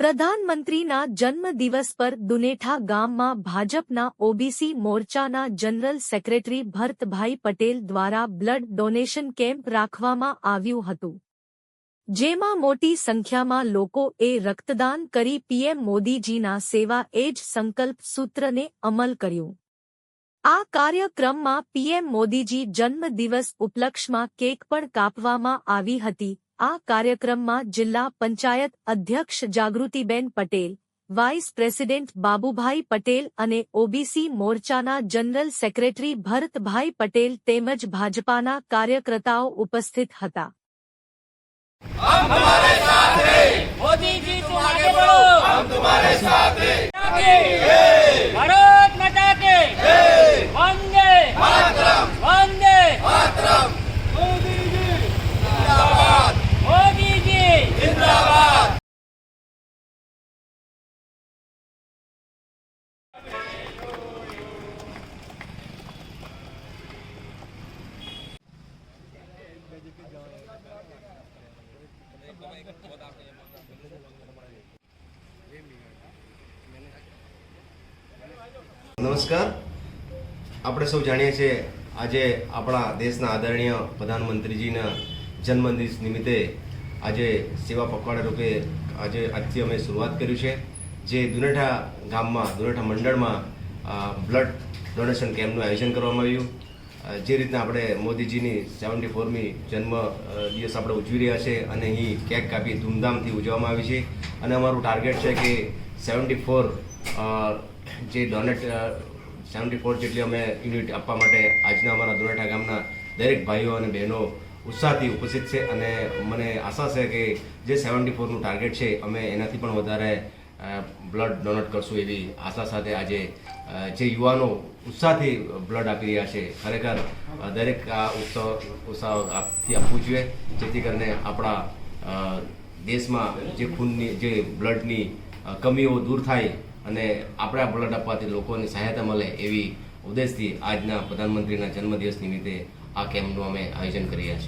પ્રધાનમંત્રીના જન્મદિવસ પર દુનેઠા ગામમાં ભાજપના ઓબીસી મોરચાના જનરલ સેક્રેટરી ભરતભાઈ પટેલ દ્વારા બ્લડ ડોનેશન કેમ્પ રાખવામાં આવ્યું હતું. જેમાં મોટી સંખ્યામાં લોકોએ રક્તદાન કરી પીએમ મોદીજીના સેવા એ જ સંકલ્પ સૂત્રને અમલ કર્યું. આ કાર્યક્રમમાં પીએમ મોદીજી જન્મદિવસ ઉપલક્ષમાં કેક પણ કાપવામાં આવી હતી. આ કાર્યક્રમમાં જિલ્લા પંચાયત અધ્યક્ષ જાગૃતિબેન પટેલ વાઇસ પ્રેસિડેન્ટ બાબુભાઈ પટેલ અને ઓબીસી મોરચાના જનરલ સેક્રેટરી ભરતભાઈ પટેલ તેમજ ભાજપાના કાર્યકર્તાઓ ઉપસ્થિત હતા मोदी जी तुम आगे बढ़ो हम तुम्हारे साथ हैं નમસ્કાર. આપણે સૌ જાણીએ છીએ આજે આપણા દેશના આદરણીય પ્રધાનમંત્રીજીના જન્મદિવસ નિમિત્તે આજે સેવા પખવાડા રૂપે આજે આજથી અમે શરૂઆત કર્યું છે. જે દુનેઠા ગામમાં, દુનેઠા મંડળમાં બ્લડ ડોનેશન કેમ્પનું આયોજન કરવામાં આવ્યું. જે રીતના આપણે મોદીજીની સેવન્ટી ફોરમી જન્મ દિવસ આપણે ઉજવી રહ્યા છે અને અહીં કેક કાપી ધૂમધામથી ઉજવવામાં આવી છે. અને અમારું ટાર્ગેટ છે કે સેવન્ટી ફોર જે ડોનેટ સેવન્ટી ફોર જેટલી અમે યુનિટ આપવા માટે આજના અમારા દુરાઠા ગામના દરેક ભાઈઓ અને બહેનો ઉત્સાહથી ઉપસ્થિત છે. અને મને આશા છે કે જે સેવન્ટી ફોરનું ટાર્ગેટ છે, અમે એનાથી પણ વધારે બ્લડ ડોનેટ કરશું એવી આશા સાથે આજે જે યુવાનો ઉત્સાહથી બ્લડ આપી રહ્યા છે, ખરેખર દરેક આ ઉત્સવ, ઉત્સાહ આપથી આપવું જોઈએ જેથી કરીને આપણા દેશમાં જે ખૂનની, જે બ્લડની કમીઓ દૂર થાય અને આપણે બ્લડ આપવાથી લોકોને સહાયતા મળે એવી ઉદ્દેશથી આજના પ્રધાનમંત્રીના જન્મદિવસ નિમિત્તે આ કેમ્પનું અમે આયોજન કરી રહ્યા છીએ.